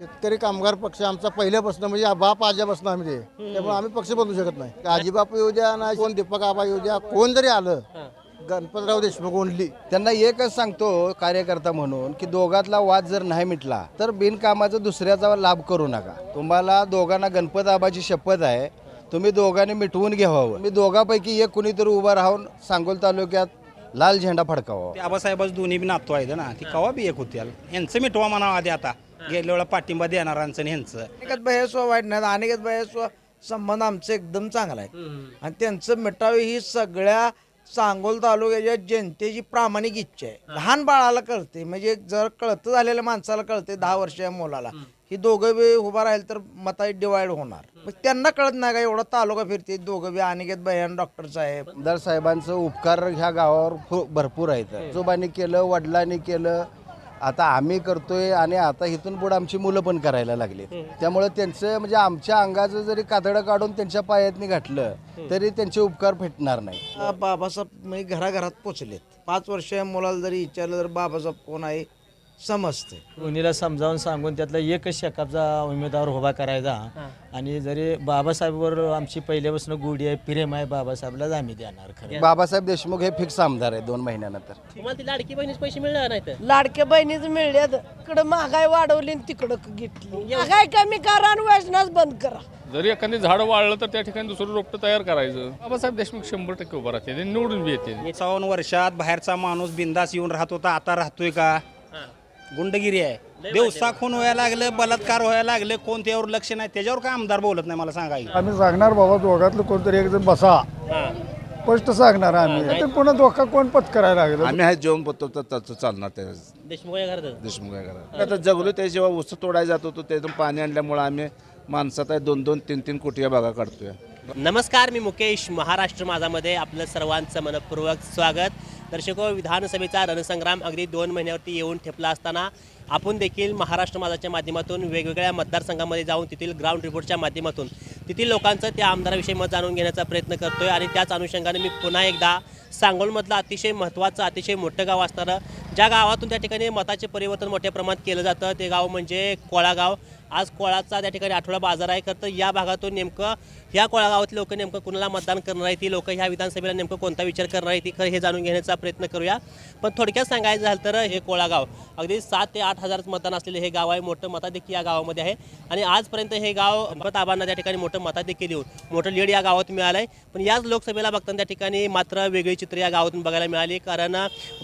शेतकरी कामगार पक्ष आमचा पहिल्यापासून म्हणजे बाप आज्यापासून आम्ही ते. त्यामुळे आम्ही पक्ष बदलू शकत नाही. आजीबाप येऊ द्या ना कोण दीपक आबा येऊ द्या कोण जरी आलं गणपतराव देशमुख ओनली. त्यांना एकच सांगतो कार्यकर्ता म्हणून की दोघातला वाद जर नाही मिटला तर बिनकामाचा दुसऱ्याचा लाभ करू नका. तुम्हाला दोघांना गणपत आबाची शपथ आहे तुम्ही दोघांनी मिटवून घ्यावं. मी दोघांपैकी एक कुणीतरी उभा राहून सांगोल तालुक्यात लाल झेंडा फडकावा. आबासाहेबाचं दोन्ही बी नातू आहेत ना ती कवा बी एक होती यांचं मिठवा म्हणावं आधी आता. गेल्या वेळा पाठिंबा देणारांचं आणि ह्यांचं. अनेकच बहेसवा वाईट नाही अनेकच बहेसवा संबंध आमचा एकदम चांगला आहे. आणि त्यांचं मिटावे ही सगळ्या सांगोल तालुक्याच्या जनतेची प्रामाणिक इच्छा आहे. लहान बाळाला कळते म्हणजे जर कळतं झालेल्या माणसाला कळते दहा वर्षाच्या मुलाला ही दोघं बी उभा राहील तर मता डिवाइड होणार. मग त्यांना कळत नाही का एवढा तालुका फिरते दोघं बी अनिकेत बयान डॉक्टर साहेब. आमदार साहेबांचं उपकार ह्या गावावर भरपूर आहेत. आजोबांनी केलं वडिलांनी केलं आता आम्ही करतोय आणि आता इथून पुढे आमची मुलं पण करायला लागली. त्यामुळे त्यांचं म्हणजे आमच्या अंगाचं जरी कातडं काढून त्यांच्या पायातनी घातलं तरी त्यांचे उपकार फेटणार नाही. बाबासाहेब घराघरात पोचलेत. पाच वर्षाच्या मुलाला जरी विचारलं तर बाबासाहेब कोण आहे? समजते दोन्हीला समजावून सांगून त्यातला एकच शेकापचा उमेदवार उभा करायचा. आणि जरी बाबासाहेबवर आमची पहिल्यापासून गोडी आहे प्रेम आहे बाबासाहेबलाच आम्ही देणार खरं. बाबासाहेब देशमुख हे फिक्स आमदार आहे दोन महिन्यानंतर. तुम्हाला ती लाडकी बहिणीचे पैसे मिळणार नाही तर लाडक्या बहिणीच मिळल्यात. इकडं महागाई वाढवली आणि तिकडं घेतली. महागाई कमी करा आणि वजनाच बंद करा. जरी एखादी झाड वाढलं तर त्या ठिकाणी दुसरं रोपटं तयार करायचं. बाबासाहेब देशमुख शंभर टक्के उभं राहते निवडून बी येते चौवन वर्षात बाहेरचा माणूस बिंदास येऊन राहत होता. आता राहतोय का? गुंडगिरी आहे. दिवसा खून व्हायला लागलं बलात्कार व्हायला लागले कोण त्यावर लक्ष नाही त्याच्यावर काय आमदार बोलत नाही मला सांगा की. आम्ही सांगणार बाबा दोघातलं कोणतरी एक जण बसा. स्पष्ट सांगणार आम्ही. पुन्हा धोका कोण पत्करायला लागलं? आम्ही आहे जेवण पत्तो तर त्याचं चालणार त्या देशमुख या घरात? देशमुख घरात. आता जगलो ते जेव्हा ऊस तोडायला जात होतो त्यातून पाणी आणल्यामुळे आम्ही माणसात आहे दोन दोन तीन तीन कोटी बागा काढतोय. नमस्कार मी मुकेश महाराष्ट्र माझामध्ये आपलं सर्वांचं मनपूर्वक स्वागत. दर्शको विधानसभेचा रणसंग्राम अगदी दोन महिन्यावरती येऊन ठेपला असताना आपण देखील महाराष्ट्र माझाच्या माध्यमातून वेगवेगळ्या मतदारसंघामध्ये जाऊन तेथील ग्राउंड रिपोर्टच्या माध्यमातून तेथील लोकांचं त्या आमदाराविषयी मत जाणून घेण्याचा प्रयत्न करतो आहे आणि त्याच अनुषंगाने मी पुन्हा एकदा सांगोलमधलं अतिशय महत्त्वाचं अतिशय मोठं गाव असणारं ज्या गावातून त्या ठिकाणी मताचे परिवर्तन मोठ्या प्रमाणात केलं जातं ते गाव म्हणजे कोळागाव. आज कोळाचा त्या ठिकाणी आठवडा बाजार आहे खरं तर या भागातून नेमकं ह्या कोळागावातले लोक नेमकं कुणाला मतदान करणार आहे ती लोक ह्या विधानसभेला नेमकं कोणता विचार करणार आहे ती खरं हे जाणून घेण्याचा प्रयत्न करूया. पण थोडक्यात सांगायचं झालं तर हे कोळागाव अगदी सात ते आठ हजार मतदान असलेले हे गाव आहे. मोठं मताधिक्य या गावामध्ये आहे. आणि आजपर्यंत हे गाव ताबांना त्या ठिकाणी मोठं मताधिक्य देऊन मोठं लीड या गावात मिळालं आहे पण याच लोकसभेला बघताना त्या ठिकाणी मात्र वेगळी चित्र या गावातून बघायला मिळाली. कारण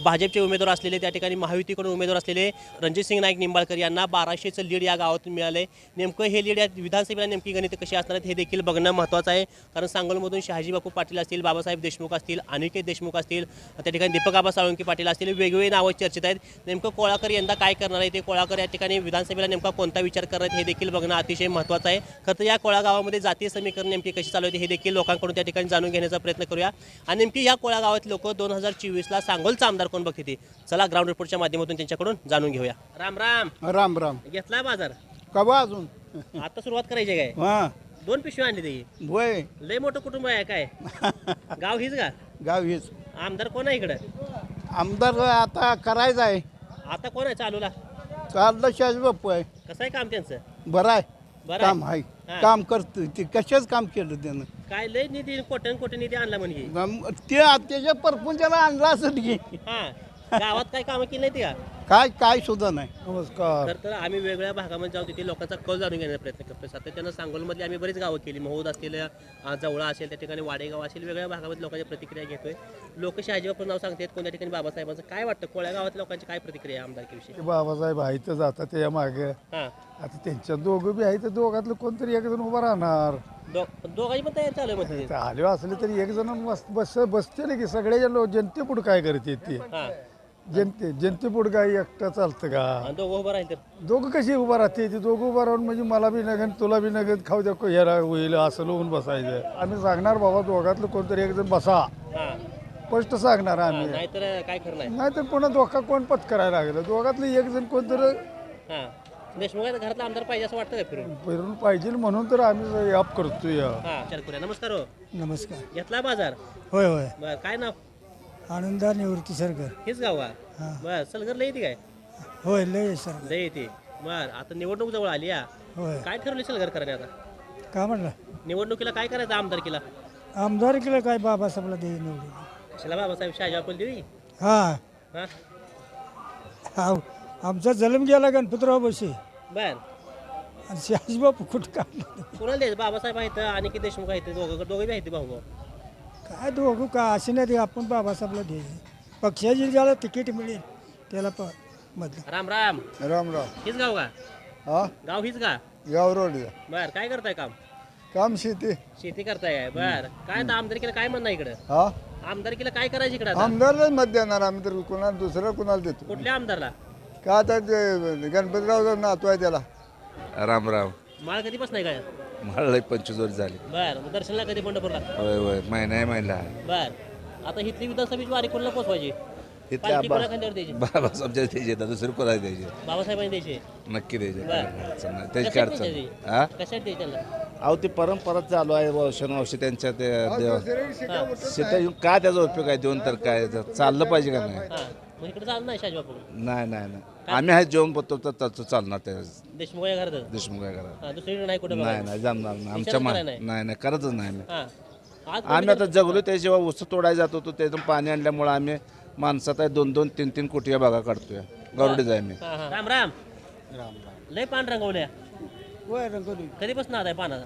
भाजपचे उमेदवार असलेले त्या ठिकाणी महायुतीकडून उमेदवार असलेले रणजितसिंग नाईक निंबाळकर यांना बाराशेचं लीड या गावातून मिळालं. आहे नेमकं हे लीड या विधानसभेला नेमकी गणित कशी असणार आहेत हे देखील बघणं महत्त्वाचं आहे. कारण सांगोलमधून शहाजी बापू पाटील असतील बाबासाहेब देशमुख असतील अनिकेत देशमुख असतील त्या ठिकाणी दीपक आबा साळुंकी पाटील असतील वेगवेगळी नावं चर्चेत आहेत. नेमकं कोळाकर यंदा काय करणार आहे ते कोळाकर या ठिकाणी विधानसभेला नेमका कोणता विचार करणार आहेत हे देखील बघणं अतिशय महत्त्वाचं आहे. खरं तर या कोळा गावामध्ये जातीय समीकरण नेमकी कशी चालू होती हे देखील लोकांकडून त्या ठिकाणी जाणून घेण्याचा प्रयत्न करूया. आणि नेमकी या कोळा गावात लोक दोन हजार चोवीसला सांगोलचा आमदार कोण बघते चला ग्राउंड रिपोर्टच्या माध्यमातून त्यांच्याकडून जाणून घेऊया. राम राम. राम राम. घेतला बाजार? कवा अजून? आता सुरुवात करायची काय? हा. दोन पिशवी आणली ते. वय लय मोठं कुटुंब आहे काय? गाव हीच का? गाव हेच. आमदार कोण आहे इकडं? आमदार आता करायचं आहे. आता कोण आहे चालूला? चाललं शाजी बाप्पू आहे. कसं आहे काम त्यांचं? बरं आहे. बरं काम आहे. आहे. काम करतो ते कशाच काम केलं त्यानं? काय लय निधी कोट्यान कोटी निधी आणला म्हणजे ते त्याच्या परपुंजाला आणला असेल की. हा. गावात काय कामं केली नाही ती का? काय काय सुद्धा नाही. नमस्कार. तर तर आम्ही वेगवेगळ्या भागामध्ये जाऊन तिथे लोकांचा कल जाणून घेण्याचा प्रयत्न करतो सातत्यानं सांगोलमधली आम्ही बरीच गावं केली. महूद असतील अं, जवळा असेल त्या ठिकाणी वाडेगाव असेल वेगळ्या भागामध्ये लोकांच्या प्रतिक्रिया घेतोय. लोक शहाजीबापूर नाव सांगतात. कोणत्या ठिकाणी बाबासाहेबांचं काय वाटतं? कोळ्या गावात लोकांची काय प्रतिक्रिया आहे आमदारकीविषयी? बाबासाहेब आहे तर जातात त्याच्यामागे. हां. आता त्यांच्या दोघं बी आहे तर दोघातलं कोणतरी एक जण उभा राहणार. दो दोघांची पण तयार चालू आहे म्हणजे आले असले तरी एक जण बस बस बसते ना की सगळ्या लोक जनतेपुढं काय करते ते. हां. जनते जनतेपुढं काय एकटं चालतं का? आणि दोघं उभं राहील तर. दोघं कशी उभा राहते? ते दोघं उभा राहून म्हणजे मला बी नगन तुला बी नगन खाऊ द्या को- ह्याला होईल असं लोकून बसायचं. आम्ही सांगणार बाबा दोघातलं कोणतरी एक जण बसा. हां. स्पष्ट सांगणार आम्ही. नाहीतर काय खरं नाही. नाही तर पुन्हा धोका कोण पत्करायला लागलं? दोघातलं एक जण कोणतरी हां. देशमुख घरातला आमदार पाहिजे असं वाटतं का फिरून? फिरून पाहिजे म्हणून तर आम्ही अप करतोय. हां विचार करूया. नमस्कार हो. नमस्कार. घेतला बाजार? होय होय. बर काय नाव? आनंदा निवृत्ती सरकर. हेच गाव का बर सलगर लय येते काय? होय लय सर. लय येते. बर आता निवडणूक जवळ आली या होय. काय ठरवले सरकारने आता? काय म्हटलं? निवडणुकीला काय करायचं आमदारकीला? आमदारकीला काय बाबासाहेबला दे निवडून कशाला बाबासाहेब? शहाजापूल देवी हा. हा? आमचा जन्म गेला गणपतराव बशी बर. आणि शहाजीबापू कुठं काढलं कोणाला द्यायचं? बाबासाहेब आहेत आणि की देशमुख आहेत दोघं दोघे आहेत भाऊ भाऊ. काय दोघं का असे नाही ते आपण बाबासाहेबला द्यायचे पक्षाची ज्याला तिकीट मिळेल त्याला प मधलं राम राम. राम राम. हीच गाव का? हा? गाव हीच का? गाव रोड. बर काय करताय काम? काम शेती. शेती करताय बर. काय आता आमदारकीला काय म्हणणं इकडं? हा? आमदारकीला काय करायचं इकडं आता? आमदारलाच मत देणार आम्ही तर कुणाला दुसऱ्या कुणाला देतो? कुठल्या आमदारला? का आता ते गणपतराव नातू आहे त्याला. राम राम. माळ कधीपासून आहे काय? मला लय पंचवीस वर्ष झाली. बर मग दर्शनला कधी पंढरपूरला होय होय महिना आहे महिना आहे. बर. आता इथली विधानसभेची वारी कोणाला पोचवायची? इथल्या पालखी कोणा खांद्यावर द्यायची? बाबासाहेबच्या द्यायचे आता दुसरे कोणाला द्यायचे? बाबासाहेबांनी द्यायचे? नक्की द्यायचे. बरं. काय अडचण नाही. त्याची अडचण द्यायचे? नाही. हा कशासाठी द्यायचे त्यांना? अहो ती परंपरा चालू आहे वर्षानुवर्षी त्यांच्या ते देव सीता येऊन काय त्याचा उपयोग आहे देऊन तर काय? तर चाललं पाहिजे का नाही? हा. मग इकडे चालू नाही शाहजी बापू नाही नाही नाही. आम्ही आहे जेवण पत्तो तर त्याचं चालणार त्या देशमुख या घरात देशमुख काय करा हा दुसरीकडे नाही कुठे नाही नाही जमणार नाही. आमच्या मा करायला नाही? नाही नाही करतच नाही आम्ही. हा. आज आम्ही आता जगलो त्याशिवाय ऊस तोडायला जात होतो त्यातून पाणी आणल्यामुळे आम्ही माणसात आहे दोन दोन तीन तीन कोटी बघा काढतोय. गरुडीच आहे मी. हा, हा. राम राम. लय पान रंगवल्या. होय रंगोली कधीपासून आता आहे पानाचा?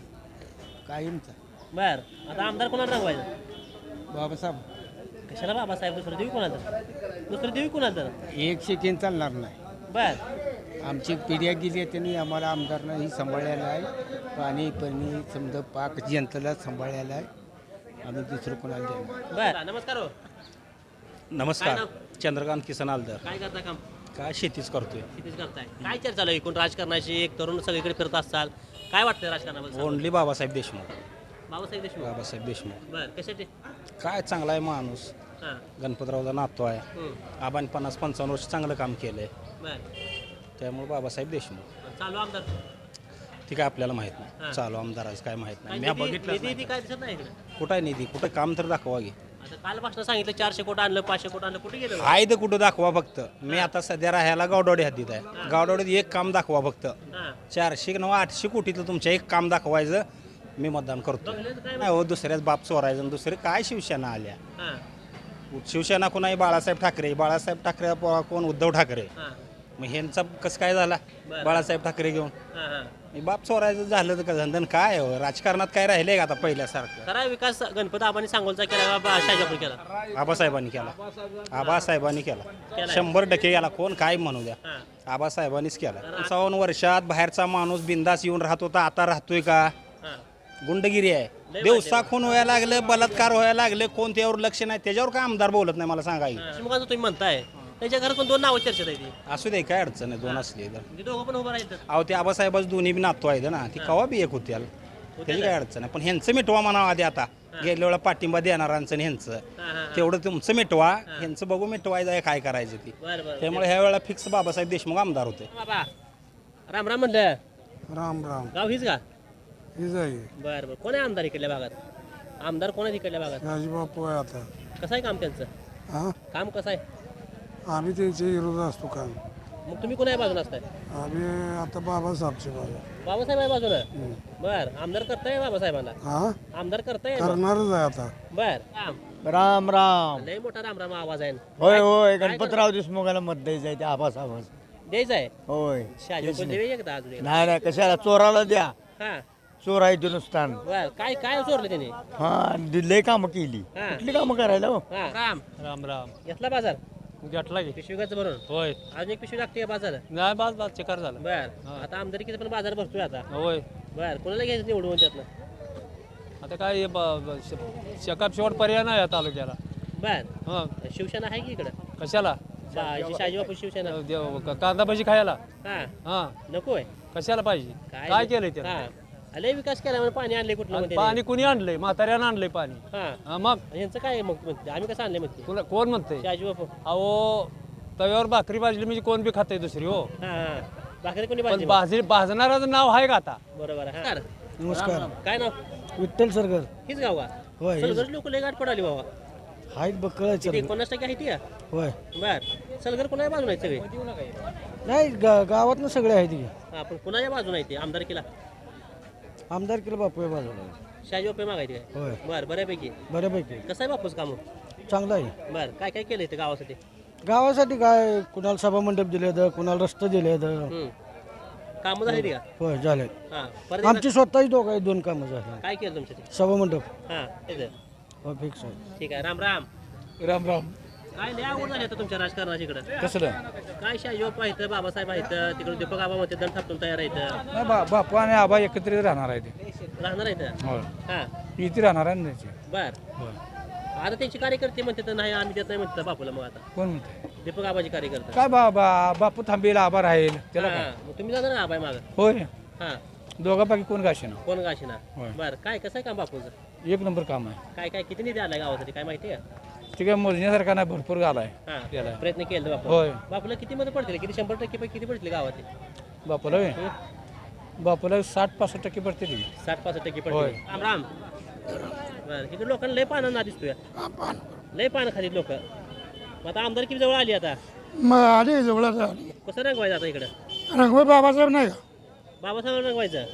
कायमचा. बर. आता आमदार कोणाला रंगवायचं? बाबासाहेब. कशाला बाबासाहेब? दुसरं देवी कोणाला दुसरं देवी कोणाला एक सेकंड चालणार नाही. बर. आमची पिढ्या गेली आहे त्यांनी आम्हाला आमदारनं ही सांभाळलेलं आहे. पाणी पाणी समजा पाक जनतेला सांभाळलेलं आहे. आम्ही दुसरं कोणाला देणार बर. नमस्कार हो. नमस्कार? चंद्रकांत किसन आलदर. काय करता काम? काय शेतीच करतोय. कितीच करताय. काय चर्चा चालू आहे एकूण राजकारणाची एक तरुण सगळीकडे फिरत असाल काय वाटतं राजकारणाबद्दल ओनली बाबासाहेब देशमुख. बाबासाहेब देशमुख? बाबासाहेब देशमुख. बर. कशासाठी काय चांगला आहे माणूस. हां. गणपतरावचा नातो आहे. आबाने पन्नास पंचावन्न वर्ष चांगलं काम केलंय. त्यामुळे बाबासाहेब देशमुख. चालू आमदार. ती काय आपल्याला माहीत हां. नाही चालू आमदाराचं काय माहीत नाही. मी बघितलं निधी निधी काय दिसत नाही इकडे? कुठं आहे निधी? कुठं काम तर दाखवा आता कालपासून सांगितलं चारशे कोट आणलं पाचशे कोट आणलं. कुठे गेलं? आहे तर कुठं दाखवा फक्त. मी आता सध्या राहायला गावडवाडी हद्दीत आहे. गावडवाडीत एक काम दाखवा फक्त. हां. चारशे नवा आठशे कोटीतलं तुमच्या एक काम दाखवायचं मी मतदान करतो नाही हो दुसऱ्याच बाप चोरायचं आणि दुसरे काय शिवसेना आल्या? हां. शिवसेना कोणाही? बाळासाहेब ठाकरे. बाळासाहेब ठाकरे कोण? उद्धव ठाकरे. हां. मग ह्यांचा कसं काय झाला? बरं. बाळासाहेब ठाकरे घेऊन. हां हां. हे बाप चोरायचं झालं तर कसं? धन काय हो? राजकारणात काय राहिलंय का आता पहिल्यासारखं? खरा विकास गणपती आबांनी सांगोलचा केला बा शाजापूर केला. आबासाहेबांनी केला. आबासाहेबांनी केला. शंभर टक्के केला कोण काय म्हणू द्या. हां. आबासाहेबांनीच केला. पंचावन्न वर्षात बाहेरचा माणूस बिंदास येऊन राहत होता. आता राहतोय का? हां. गुंडगिरी आहे. दिवसा खून व्हायला लागलं बलात्कार व्हायला लागले कोण त्यावर लक्ष नाही. त्याच्यावर काय आमदार बोलत नाही मला सांगा की. देशमुखाचं तुम्ही म्हणताय. त्याच्या घरात पण दोन नावं चर्चेत आहे ती असू दे काय अडचण आहे? दोन असली तर. म्हणजे दोघं पण उभं राहिलं अहो ते आबासाहेबाच दोन्ही बी नातू आहेत ना. ती कवा बी एक होती त्याची काय अडचण आहे? पण ह्यांचं मिटवा म्हणावं आधी आता. गेल्या वेळा पाठिंबा देणारांचं आणि ह्यांचं. तेवढं तुमचं मिटवा. ह्यांचं बघू मिटवायचं आहे काय करायचं ती. बरं बरं. त्यामुळे ह्या वेळेला फिक्स बाबासाहेब देशमुख आमदार होते. बाबा. राम राम म्हणलं. राम राम. गाव हीच का? हे जाई बरं बरं. कोण आहे आमदार इकडल्या भागात? आमदार कोण आहे इकडल्या भागात? आहे आता. कसं आहे काम त्यांचं? हा? काम कसं आहे? आम्ही त्यांच्या विरोध असतो काम मग तुम्ही कोणा बाजून असताय? आम्ही आता बाबासाहेबचे बाबा बाबासाहेब आहे बाजूनं बर. आमदार करताय बाबासाहेबांना हा? आमदार करताय? करणारच आहे आता. बर. राम राम. लय मोठा राम राम आवाज आहे. होय होय. गणपतराव देशमुखाला मत द्यायचं आहे ते आबासाहेब द्यायचं आहे? होय. शहाजी एकदा अजून. नाही. नाही कशाला? चोराला द्या. हा. चोर आहे नुसतान बर. काय काय चोरलं त्याने? हा दिले कामं केली. हा. कुठली कामं करायला हो? हा. राम राम राम. घेतला बाजार? घेतला की पिशवी गच भरून? होय. अजून एक पिशवी लागते का बाजार नाही बाज बाज चिकार झालं. बर. आता आमदारकीचा पण बाजार भरतोय आता. होय. बर कोणाला घ्यायचं निवडून त्यातलं? आता काय शेकाप शेवट पर्याय नाही या तालुक्याला. बर. हां. शिवसेना आहे की इकडं? कशाला? शा- शहाजी बापू शिवसेना. देव- क- कांदा भजी खायला. हा. हां. नको आहे कशाला पाहिजे? काय केलंय त्याला हा. लय विकास केला म्हणजे पाणी आणले कुठलं आणि पाणी कुणी आणलंय? म्हाताऱ्यानं आणलंय पाणी. हा. हा मग? यांचं काय आहे मग? म्हणते? आम्ही कसं आणले म्हणते? कोण कोण म्हणतंय? शहाजी बापू. अहो तव्यावर भाकरी भाजली म्हणजे कोण बी खातंय दुसरी हो. हा हा. भाकरी कोणी पण भाजणाराचं नाव आहे का आता? बरोबर आहे. हा. नमस्कार. काय नाव? विठ्ठल सरगर. हीच गाव का? होय लोक लय गाठ पडाली बाबा. आहेत बघ कळायचं किती? एकोणीस टक्के आहे ती का होय. बर. सलगर कुणाच्या बाजून आहेत सगळे? नाही गा गावातनं सगळे आहेत की. हा पण कुणाच्या बाजून आहे ते? आमदार केला आमदार केलं बापू बाजूला शाहजी बापे मागायचे काय? होय. बर बऱ्यापैकी. बऱ्यापैकी. कसं आहे बापूस काम? चांगलं आहे. बर काय काय केलं इथे गावासाठी? गावासाठी काय कुणाला सभा मंडप दिले तर कुणाला रस्ते दिले तर हम्म. कामं झाली ती का? होय झाले. हा परत एकदा आमची स्वतःची दोघं आहेत दोन कामं झाले. काय केलं तुमच्या सभा मंडप हा. हो फिक्स आहे. ठीक आहे राम राम. राम राम. काय लय आवड झाली आता तुमच्या राजकारणाची इकडं? कसलं? काय बाबासाहेब आहेत तिकडे दीपक म्हणते थापटून तयार आहेत. नाही बा बापू आणि आबा एकत्रित राहणार आहे ते राहणार आहेत? हो हा. इथे राहणार आहे ना त्याचे बर. आता त्यांची कार्यकर्ते म्हणते तर नाही आम्ही देत नाही म्हणते बापूला मग आता. कोण म्हणते? दीपक आबाची कार्यकर्ते. काय बा बा बापू थांबेल आबा राहील त्याला हा, मग तुम्ही जाणार ना आबाय माग? होय. हा. दोघांपैकी कोण गाशीना? कोण गाशीना? होय. बर. काय कसं आहे काम बापूचं? एक नंबर काम आहे. काय काय किती निधी आलाय गावासाठी? काय माहिती आहे? ते काय मोजण्यासारखा नाही भरपूर झालाय हा केलाय. प्रयत्न केले बापू होय. बापूला किती मध्ये पडतील? किती शंभर टक्के पैकी किती पडतील गावात बापूला होय. बापूला साठ पासष्ट टक्के पडते ती साठ पासष्ट टक्के होय. पडतील राम राम. बर लोकांना लय पानं ना दिसतोय. लय पानं खाली लोक. मग आता आमदार किती जवळ आली आता? मग आली आली. कसं रंगवायचं आता इकडं? रंगवे बाबासाहेब नाही का? बाबासाहेब रंगवायचं.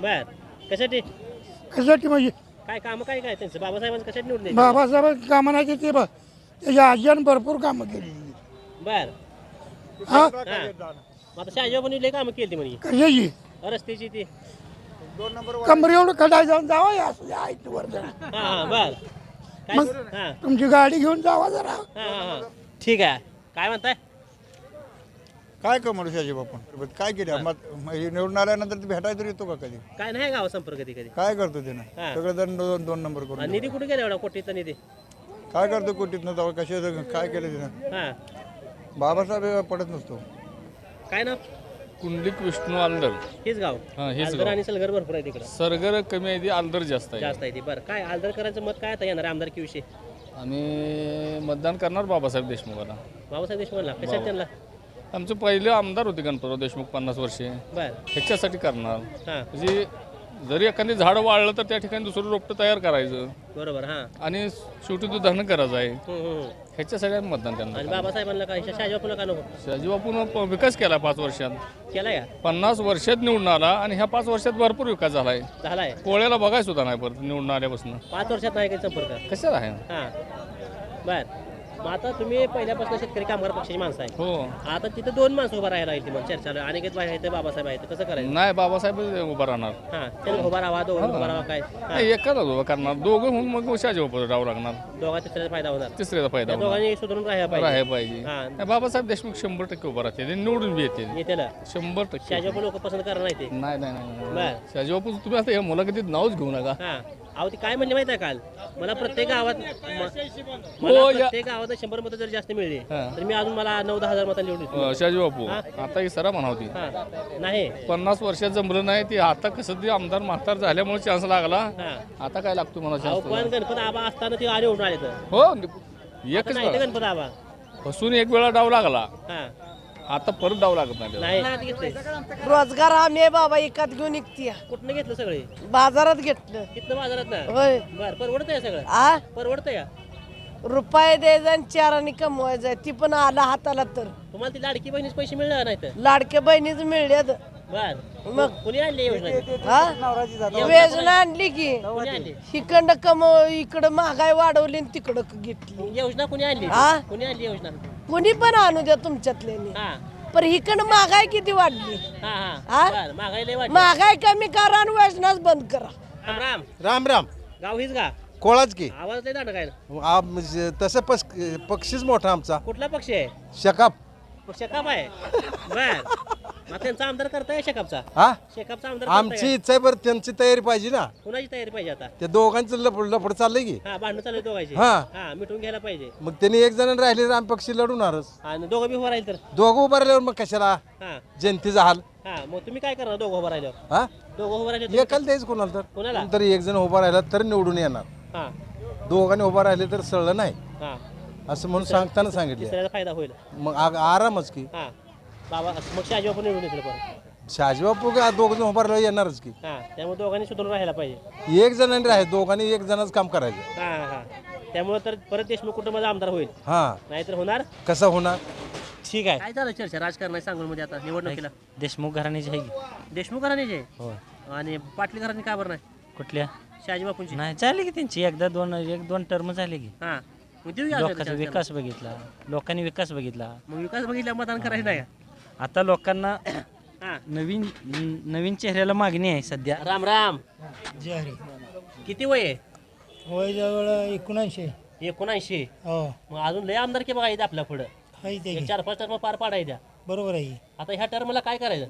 बर कशासाठी? कशासाठी म्हणजे काय काम काय काय? त्यांचं बाबासाहेबांचं निवडून द्यायचं? बाबासाहेब कामं नाही केली बघ त्याच्या आजीनं भरपूर कामं केली. बर. हा? आता शहाजीबाबूंनी लय कामं केली म्हणे. कशाची रस्त्याची ती. कमरे एवढं खडाय जाऊन जावा या असल्या वर जरा हा बर. काय मग- हा. तुमची गाडी घेऊन जावा जरा. हा हा हा. ठीक आहे. काय म्हणताय? काय कमल शाजी बापन काय केलं? मग हे निवडून आल्यानंतर ते भेटायला तर येतो का कधी? काय नाही गाव संपर्क कधी कधी. काय करतो ते ना? हा. सगळं जण दोन दोन नंबर आणि करून निधी कुठे गेला एवढा? कोटीचा निधी? काय करतो कुठीतनं जाऊ कशाचं काय केलं तिनं? हा. बाबासाहेब पडत नसतो. काय ना कुंडलिक विष्णू आलदर हेच गाव. हा, हेच आलदर गाव. आणि सलगर भरपूर आहे तिकडं. सरगर कमी आहे ती आलदर जास्त आहे. जास्त आहे ती. बरं. काय आलदर करायचं मत काय आता येणार आमदारकी विषयी आणि मतदान करणार बाबासाहेब देशमुखाला बाबासाहेब देशमुखला कशात त्यांना? आमचे पहिले आमदार होते गणपतराव देशमुख पन्नास वर्षे. बर. ह्याच्यासाठी करणार. हा. म्हणजे जरी एखादी झाड वाळलं तर त्या ठिकाणी दुसरं रोपटं तयार करायचं. बरोबर हा. आणि शेवटी तो धरण करायचं आहे. हम्म, हम्म. ह्याच्यासाठी आम्ही मतदान आणि करणार बाबासाहेबांना काय शहाजीबापूला का नको? शहाजी बापून विकास केला पाच वर्षात. केलाय का पन्नास वर्षात निवडून आला आणि ह्या पाच वर्षात भरपूर विकास झालाय. झालाय. कोळ्याला बघाय सुद्धा नाही परत निवडून आल्यापासून पाच वर्षात नाही काही संपर्क? कशाला आहे? हा. बर. मग आता तुम्ही पहिल्यापासून शेतकरी कामगार पक्षाची माणसं आहे हो. आता तिथं दोन माणसं उभा राहायला लागली मग चर्चा अनेक भाई आहेत बाबासाहेब आहेत कसं करायचं? नाही बाबासाहेब उभा राहणार. हा त्यांना उभा राहावा दोघं उभा राहावा काय? हा. नाही एकाच उभा करणार. दोघं होऊन मग शहाजी बापू राहावं लागणार. दोघा तिसऱ्याचा फायदा होणार. तिसऱ्याचा फायदा त्या होणार. दोघांनी सुधारून राहायला राहायला पाहिजे. पाहिजे हा. नाही, बाबासाहेब देशमुख शंभर टक्के उभा राहते ते निवडून बी येते येतेला. शंभर टक्के. शाहजीबापू लोक पसंत करणार नाही ते. नाही नाही नाही बर. तुम्ही आता या मुलाखतीत नावच घेऊ नका. हा. अहो ती काय म्हणली माहिती आहे काल? मला प्रत्येक गावात म- हो, मला या- प्रत्येक गावात शंभर मतं जर जास्त मिळली हा. तर मी अजून मला नऊ दहा हजार मतं निवडून अं, शहाजी बापू. आता ही सरा म्हणा होती हा. नाही. पन्नास वर्षात जमलं नाही ते आता कसं ते आमदार म्हातार झाल्यामुळे चान्स लागला. हा. आता काय लागतो मला अहो चान्स पण गणपत आबा असताना ते आले उठून आले तर. हो एकच नाही ते वेळा. गणपत आबा. फसून एक वेळा डाव लागला. हा. आता परत डाव लागत नाही त्याला. नाही. घेतले रोजगार आम्ही बाबा एकात घेऊन निघतीय कुठनं घेतलं सगळे? बाजारात घेतलं. कितनं बाजारात ना? होय. बर परवडतंय सगळं? आ? परवडतंय का रुपये द्यायचा आणि चाराने कमवायचा ती पण आला हाताला तर. तुम्हाला ती लाडकी बहिणीचे पैसे मिळले नाही तर लाडक्या बहिणीच मिळल्यात बर. मग? कुणी आणली योजना? हा? योजना आणली की. कुणी आणली? इकडं कमव इकडं महागाई वाढवली आणि तिकडं घेतली. योजना कुणी आणली? हा? कुणी आणली योजना? कुणी पण आणू द्या तुमच्यातल्यानी हा. पण इकडं महागाई किती वाढली? हा हा? हा? बर महागाई लय वाटली महागाई कमी करा आणि वजनाच बंद करा. राम राम. राम राम. गाव हीच का? कोळाच की. आवाज लय दांड काय आ- म्हणजे तसं पस पक्षीच मोठा आमचा. कुठला पक्ष आहे? शकाप. शेकाप आहे? बर. मग त्यांचा आमदार करताय शेकापचा? हा? शेकापचा आमदार आमची इच्छा आहे बरं त्यांची तयारी पाहिजे ना. कुणाची तयारी पाहिजे आता? त्या दोघांचं लपड लपड चाललंय की. हा भांडणं चालू आहे दोघांची. हा. हा मिटून घ्यायला पाहिजे. मग त्यांनी एक जण राहिले तर आम्ही पक्षी लढवणारच. आणि दोघं बी उभं राहील तर? दोघं उभं राहिल्यावर मग कशाला? हा. जनतेचा हाल हा मग तुम्ही काय करणार दोघं उभं राहिल्यावर? हा? दोघं उभं राहिले एकाला द्यायचं कोणाला तर? कोणाला? तरी एक जण उभा राहिला तर निवडून येणार. हा. दोघांनी उभा राहिले तर सळलं नाही. हा. असं म्हणून सांगताना सांगितलं तिसऱ्याचा फायदा होईल. मग आ- आरामच की. हा. बाबा मग शहाजी बापू निवडून येतील शहाजीबापू का? दोघं जण येणारच की. हा त्यामुळे दोघांनी सुधारून राहायला पाहिजे. एक जणांनी राहिले दोघांनी एक जणांच काम करायचं. हा हा. त्यामुळे तर परत देशमुख कुटुंबाचा आमदार होईल. हा. नाहीतर होणार? कसं होणार? ठीक आहे. काय झालं चर्चा? राजकारण सांगोलमध्ये आता. निवडणुकीला देशमुख घराण्याची आहे की. देशमुख घराण्याचे होय आणि पाटली घराणे का बरं नाही? कुठल्या? शहाजी बापूंची. नाही झाली की त्यांची. एकदा दोन एक दोन टर्म झाली की. हा. मग लोकांचा chance विकास बघितला. लोकांनी विकास बघितला. मग विकास बघितल्या मतदान करायचं नाही आता लोकांना हा नवीन नवीन चेहऱ्याला मागणी आहे सध्या. राम राम. किती वय आहे? वय जवळ एकोणऐंशी. एकोणऐंशी. हो. मग अजून लय आमदार की बघायचं आपल्या पुढं. आहे ते एक चार पाच टर्म पार पाडायच्या बरोबर आहे आता ह्या टर्मला काय करायचं?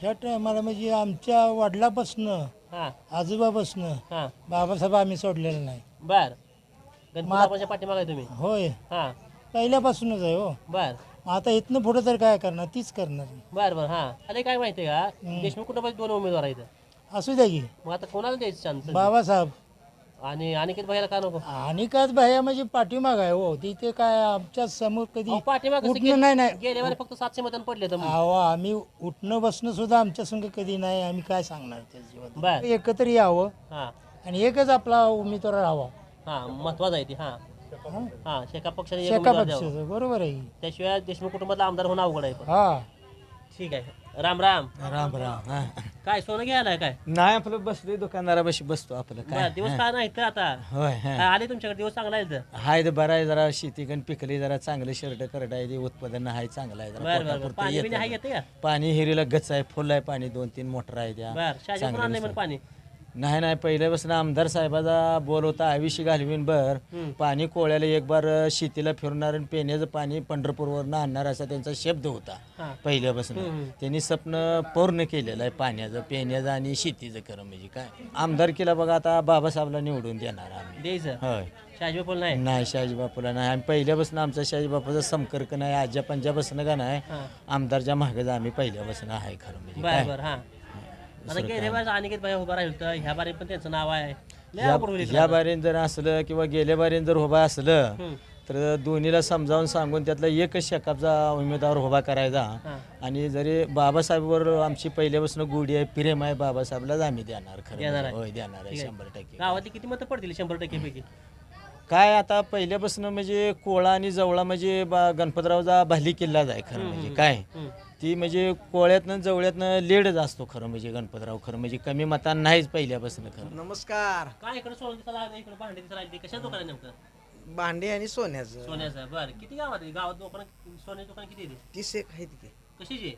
ह्या टायमाला म्हणजे आमच्या वडिलापासनं हा. आजोबापासनं हा. बाबासाहेब आम्ही सोडलेलं नाही. बर. गणपती पाठीमागे तुम्ही. होय. हा. पहिल्यापासूनच आहे हो. बर. आता इथनं पुढे तर काय करणार? तीच करणार बर बर हा. अरे काय माहितीये का? देशमुख कुटुंबाचे दोन उमेदवार आहेत? असू द्या की. मग आता कोणाला द्यायचं चान्स बाबासाहेब. आणि अनिकेत भाईला का नको? आणि काय भैया म्हणजे पाठीमाग आहे हो. तिथे काय आमच्यासमोर कधी अहो, पाठीमागं कसं उठणं नाही नाही. गेल्या फक्त सातशे मतदान पडले तर अहो आम्ही उठणं बसणं सुद्धा आमच्या संग कधी नाही. आम्ही काय सांगणार त्या बर. एकत्र यावं. हा. आणि एकच आपला उमेदवार राहावा. हा महत्वाचं आहे ते हा. हा. हा शेका पक्षाने एक शेका उमेदवार द्यावा. पक्षाचं बरोबर आहे. त्याशिवाय देशमुख कुटुंबातला आमदार होणं अवघड आहे पण. हा. ठीक आहे. राम राम. राम राम हा. काय सोनं घ्यायला काय? नाही आपलं बसलोय दुकानदारापाशी बसतो आपलं बरं, काय दिवस काय नाही तर आता? होय काय. आले तुमच्याकडे? दिवस चांगला आहे तर हाय तर बरं आहे जरा शेती कण पिकली जरा चांगलं शर्ट करत आहे ते उत्पादन आहे चांगलं आहे जरा. बरं बरं बरं पोटापुरतं पाणी बिणी येतं हाय जरा. येते का पाणी हिरीला गच आहे फुल आहे पाणी दोन तीन मोटर आहे त्या. बर चांगलं म्हण. पाणी? नाही नाही पहिल्यापासून आमदार साहेबाचा बोल होता आयुष्य घालवीन बर पाणी कोळ्याला एक बार शेतीला फिरणार आणि पिण्याचं पाणी पंढरपूरवरनं आणणार असा त्यांचा शब्द होता. पहिल्यापासून. त्यांनी स्वप्न पूर्ण केलेलं आहे पाण्याचं पिण्याचं आणि शेतीचं खरं म्हणजे काय? आमदार केला बघा आता बाबासाहेबला निवडून देणार आम्ही. द्यायचं? होय. नाही? नाही शहाजी बापूला नाही. आम्ही पहिल्यापासून आमचा शहाजी बापूचा संपर्क नाही आज्या पंजापासून का नाही. आमदारच्या मागेच आम्ही पहिल्यापासून आहे खरं म्हणजे. बर हा. आता दुसरं गेल्या काय वेळेस अनिकेत भाई उभा राहील ह्या बारी पण त्यांचं नाव आहे लय या अवघड होईल इकडं या आता. बारीन जर असलं किंवा गेल्या बारीन जर उभा असलं हम्म. तर दोन्हीला समजावून सांगून त्यातला एकच शेकापचा उमेदवार उभा करायचा हा. आणि जरी बाबासाहेबवर आमची पहिल्यापासून गोडी आहे प्रेम आहे बाबासाहेबलाच आम्ही देणार खरं देणार म्हणजे. आहे. होय देणार आहे. शंभर टक्के गावातली किती मतं पडतील शंभर टक्के पैकी काय आता पहिल्यापासून म्हणजे कोळा आणि जवळा म्हणजे बा- गणपतरावचा भाली किल्लाच आहे खरं म्हणजे काय हम्म. ती म्हणजे कोळ्यातनं जवळ्यातनं लेडच असतो खरं म्हणजे गणपतराव. खरं म्हणजे कमी मतान नाहीच पहिल्यापासून खरं. नमस्कार. काय इकडे सोनं दिसायला लागलं इकडे भांडे लागली. कशा दुकान आहे नेमकं? भांडे आणि सोन्याचं. सोन्याचं बरं. किती गावात आहे? गावात दुकान सोन्याची दुकान किती आहे? तीस एक आहेत की. कशाची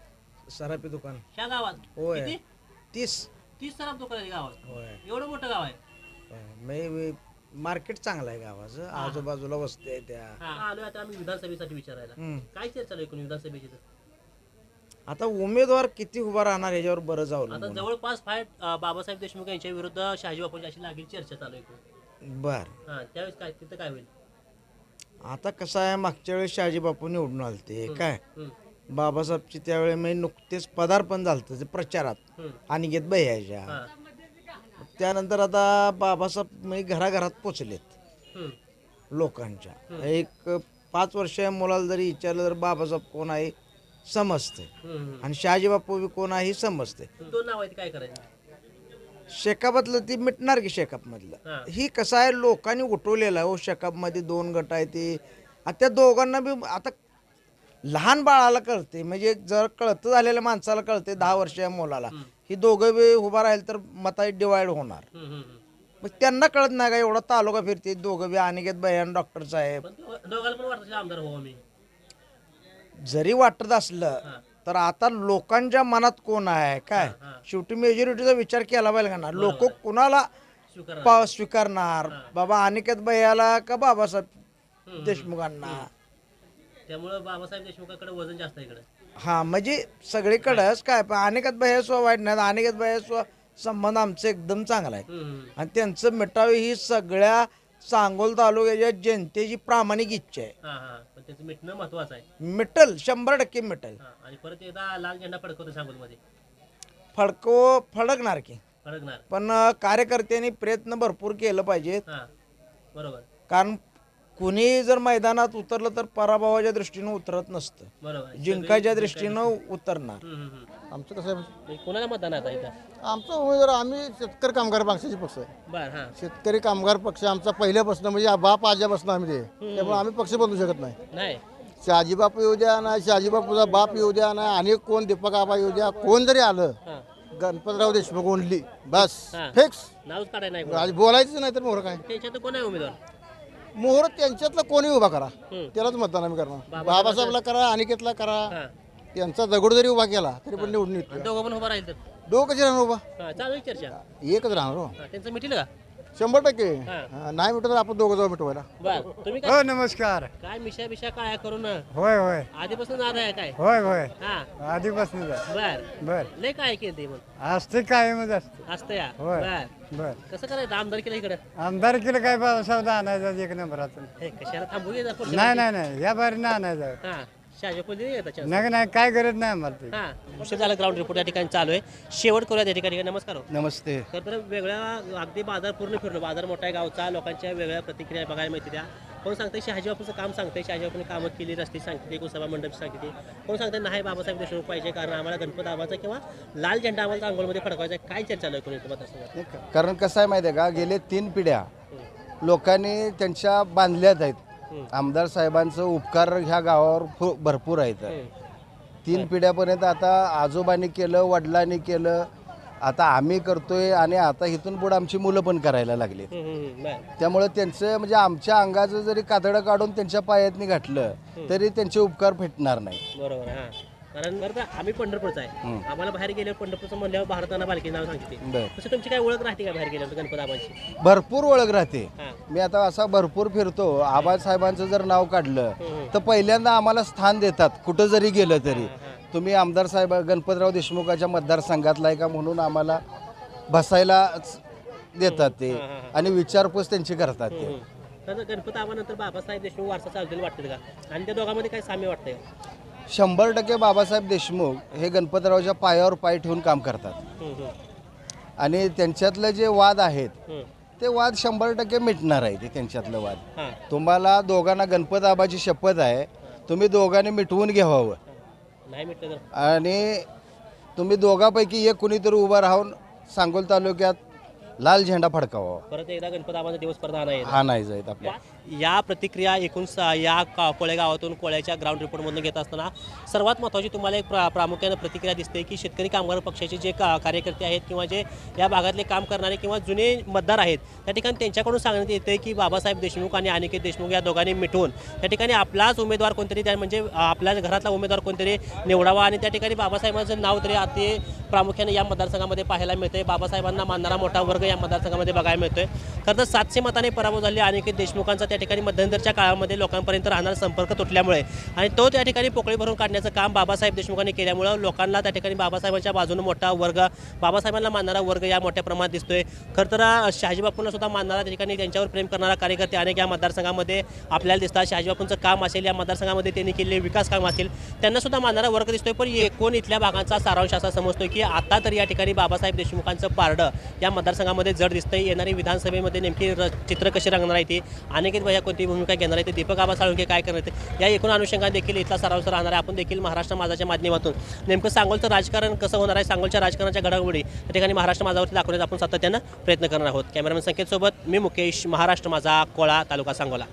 सरापी दुकान. ह्या गावात? होय. किती? तीस. तीस सराफ दुकान आहे गावात. होय. एवढं मोठं गाव आहे? मार्केट चांगलं आहे गावाचं. आजूबाजूला वस्ती आहे त्या. हा, आलोय आता आम्ही विधानसभेसाठी विचारायला. हम्म. काय चर्चा चालू आहे एकूण विधानसभेची तर? आता उमेदवार किती उभा राहणार याच्यावर बरंच आता अवलंबून जवळपास फाईट बाबासाहेब देशमुख यांच्या विरुद्ध शहाजी बापूंची अशी लागेल चर्चा चालू आहे. बर हा त्यावेळेस काय तिथं काय होईल आता कसं आहे मागच्या वेळेस शहाजी बापू निवडून आलते काय हम्म. बाबासाहेबची त्यावेळी म्हणजे नुकतेच पदार्पण झालं ते प्रचारात हम्म. अनिकेत भैयाच्या हा. त्यानंतर आता बाबासाहेब म्हणजे घराघरात पोचलेत हम्म. लोकांच्या एक पाच वर्ष मुलाला जरी विचारलं तर बाबासाहेब कोण आहे समजते. आणि शहाजी बापू बी कोण आहे हे समजते. दोन नाव आहेत काय करायचं? शेकापातलं ती मिटणार की शेकाप हा. मधलं ही कसं आहे लोकांनी उठवलेलं आहे हो शेकापमध्ये दोन गट आहे ते. आता त्या दोघांना बी आता लहान बाळाला कळते म्हणजे जर कळतं झालेल्या माणसाला कळते दहा वर्षाच्या मुलाला. ही दोघं बी उभा राहील तर मता डिवाइड होणार. मग त्यांना कळत नाही का एवढा तालुका फिरते दोघं बी अनिकेत भैयान डॉक्टर साहेब. पण दो- दोघांना पण वाटतं की आमदार हो मी जरी वाटत असलं तर आता लोकांच्या मनात कोण आहे? काय? शेवटी मेजॉरिटीचा विचार केला पाहिजे का ना लोक कुणाला पा- स्वीकारणार? बाबा अनिकेत भैयाला का बाबासाहेब देशमुखांना? त्यामुळं बाबासाहेब देशमुखाकडे वजन जास्त आहे इकडे. हा म्हणजे सगळीकडेच काय पण अनिकेत भैया स्व वाईट नाही. अनिकेत भैया स्व संबंध आमचे एकदम चांगला आहे. हम्म, आणि त्यांचं मिटावे ही सगळ्या सांगोल तालुक्याच्या जनतेची प्रामाणिक इच्छा आहे. हा हा. पण त्याचं मिटणं महत्वाचं आहे. मिटल शंभर टक्के मिटल. हा आणि परत एकदा लाल झेंडा फडकवतो सांगोलमध्ये फडको फडकणार की. फडकणार. पण अं, कार्यकर्त्यांनी प्रयत्न भरपूर केलं पाहिजेत. हा बरोबर. कारण कुणी जर मैदानात उतरलं तर पराभवाच्या दृष्टीनं उतरत नसतं. बरोबर. जिंकायच्या दृष्टीनं उतरणार. आमचं कसं आहे म्हणजे कोणाला मतदान आता इथं? आमचा उमेदवार आम्ही शेतकरी कामगार पक्षाचे पक्ष आहे. बर हां. शेतकरी कामगार पक्ष आमचा पहिल्यापासून म्हणजे बाप आज्यापासून आम्ही ते त्यामुळे आम्ही पक्ष बदलू शकत नाही. नाही. शहाजी बापू येऊ द्या ना शहाजी बापूचा बाप येऊ द्या ना अनेक कोण दीपक आबा येऊ द्या कोण जरी आलं हां. गणपतराव देशमुख ओनली बस हां. फिक्स नावच काढाय नाही कोणाला. आज बोलायचं नाही तर मोहर काय? त्याच्यात कोण आहे उमेदवार? मोहर त्यांच्यातलं कोणी उभा करा. हम्म. त्यालाच मतदान आम्ही करणार. बाबासाहेब- बाबासाहेबला करा अनिकेतला करा. हां. त्यांचा दगड जरी उभा केला तरी पण निवडून येतो दोघं पण उभं राहील तर दोघं कशी राहणार उभा? हां चालू आहे चर्चा. एकच राहणार हो. त्यांचं मिटेल का? शंभर टक्के. हां. नाही मिटत तर आपण दोघं जाऊ मिटवायला. बर तुम्ही काय हो नमस्कार. काय मिशा बिशा काय करून? होय होय. आधीपासून नाद आहे काय? होय होय. हां. आधीपासून बर. बर. लय काय केलं ते मग? असते कायमच असते. असतं या? होय. बर. बर. कसं करायचं? आमदार केलं इकडं? आमदार केलं काय बाबासाहेब आणायचं एक नंबरातून. हे कशाला थांबू घे जरा नाही नाही नाही. या बारीनं आणायचं. हां. नाही नाही काय गरज नाही आम्हाला ते. हां उशीर झाला ग्राउंड रिपोर्ट या ठिकाणी चालू आहे. शेवट करूया त्या ठिकाणी. नमस्कार हो. नमस्ते. तर तर वेगळ्या अगदी बाजार पूर्ण फिरलो. बाजार मोठा आहे गावचा. लोकांच्या वेगळ्या प्रतिक्रिया बघायला मिळते त्या. कोण सांगते शहाजी बापूचं काम सांगते शहाजी बापूने कामं केली रस्ते सांगते कोण सभा मंडप सांगते. कोण सांगते नाही बाबासाहेब देशमुख पाहिजे कारण आम्हाला गणपत आबाचा किंवा लाल झेंडा आम्हाला अंघोळमध्ये फडकवायचा आहे. काय चर्चा चालू आहे कोणी मतदारसंघात कारण कसं आहे माहिती आहे का? गेले तीन पिढ्या लोकांनी त्यांच्या बांधल्यात आहेत. आमदार साहेबांचं उपकार ह्या गावावर भरपूर आहेत. तीन पिढ्यापर्यंत आता आजोबांनी केलं वडिलांनी केलं. आता आम्ही करतोय आणि आता इथून पुढे आमची मुलं पण करायला लागली. त्यामुळे त्यांचं म्हणजे आमच्या अंगाचं जरी कातडं काढून त्यांच्या पायातनी घातलं तरी त्यांचे उपकार फेटणार नाही. बरोबर आहे, कारण बरं का आम्ही पंढरपूरचा आहे. आम्हाला बाहेर गेल्यावर पंढरपूरचं म्हणल्यावर भारताना बालकी नाव सांगते. बरं. तसं तुमची काय ओळख राहते का बाहेर गेल्यावर गणपत आबांची भरपूर ओळख राहते. हां. मी आता असा भरपूर फिरतो. आबाज साहेबांचं जर नाव काढलं तर पहिल्यांदा आम्हाला स्थान देतात कुठं जरी गेलं तरी. तुम्ही आमदार साहेब गणपतराव देशमुखाच्या मतदारसंघातला आहे का म्हणून आम्हाला बसायला देतात ते. आणि विचारपूस त्यांची करतात ते. तर गणपत आबानंतर बाबासाहेब देशमुख वारसा चालतील वाटतं का? आणि त्या दोघांमध्ये काय साम्य वाटतंय? शंभर टक्के बाबासाहेब देशमुख हे गणपतरावच्या पायावर पाय ठेवून काम करतात. आणि त्यांच्यातले जे वाद आहेत. ते वाद शंभर टक्के मिटणार आहे ते त्यांच्यातलं वाद. तुम्हाला दोघांना गणपत आबाची शपथ आहे तुम्ही दोघांनी मिटवून घ्यावं. नाही म्हटलं तर? आणि तुम्ही दोघांपैकी एक कुणीतरी उभं राहून सांगोल तालुक्यात लाल झेंडा फडकावा. परत एकदा गणपत आबाचा दिवस परत हा नाही जाईत आपल्या. या प्रतिक्रिया एकूण या का कोळेगावातून कोळ्याच्या ग्राउंड रिपोर्टमधून घेत असताना सर्वात महत्त्वाची तुम्हाला एक प्रा प्रामुख्याने प्रतिक्रिया दिसते की शेतकरी कामगार पक्षाचे जे का कार्यकर्ते आहेत किंवा जे या भागातले काम करणारे किंवा जुने मतदार आहेत त्या ठिकाणी त्यांच्याकडून सांगण्यात येते की बाबासाहेब देशमुख आणि अनिकेत देशमुख या दोघांनी मिटवून त्या ठिकाणी आपलाच उमेदवार कोणतरी त्या म्हणजे आपल्या घरातला उमेदवार कोणतरी निवडावा आणि त्या ठिकाणी बाबासाहेबांचं नाव तरी अति प्रामुख्याने या मतदारसंघामध्ये पाहायला मिळते. बाबासाहेबांना मानणारा मोठा वर्ग या मतदारसंघामध्ये बघायला मिळतोय. खरं तर सातशे मताने पराभव झाले अनिकेत देशमुखांचा. त्या ठिकाणी मध्यंतरच्या काळामध्ये लोकांपर्यंत राहणारा संपर्क तुटल्यामुळे आणि तो त्या ठिकाणी पोकळी भरून काढण्याचं काम बाबासाहेब देशमुखांनी केल्यामुळं लोकांना त्या ठिकाणी बाबासाहेबांच्या बाजूने मोठा वर्ग बाबासाहेबांना मानणारा वर्ग या मोठ्या प्रमाणात दिसतोय. खरं तर अं, शहाजीबापूंना सुद्धा मानणारा त्या ठिकाणी त्यांच्यावर प्रेम करणारा कार्यकर्ते अनेक या मतदारसंघामध्ये आपल्याला दिसतात. शहाजीबापूंचं काम असेल या मतदारसंघामध्ये त्यांनी केलेले विकास काम असतील त्यांना सुद्धा मानणारा वर्ग दिसतोय. पण एकूण इथल्या भागांचा सारांश असा समजतोय की आता तर या ठिकाणी बाबासाहेब देशमुखांचं पारडं या मतदारसंघामध्ये जड दिसतंय. येणारी विधानसभेमध्ये नेमकी र- चित्र कशी रंगणार आहे ती? अनेक भैया कोणती भूमिका घेणार आहे? ते दीपक आबा साळुंके काय करणार आहेत? या एकूण अनुषंगाने देखील इथला सारांश राहणार आहे. आपण देखील महाराष्ट्र माझाच्या माध्यमातून. नेमकं सांगोलचं राजकारण कसं होणार आहे? सांगोलच्या राजकारणाच्या घडामोडी त्या ठिकाणी महाराष्ट्र माझावरती दाखवण्याचा आपण सातत्यानं प्रयत्न करणार आहोत. कॅमेरामॅन संकेतसोबत मी मुकेश महाराष्ट्र माझा कोळा तालुका सांगोला.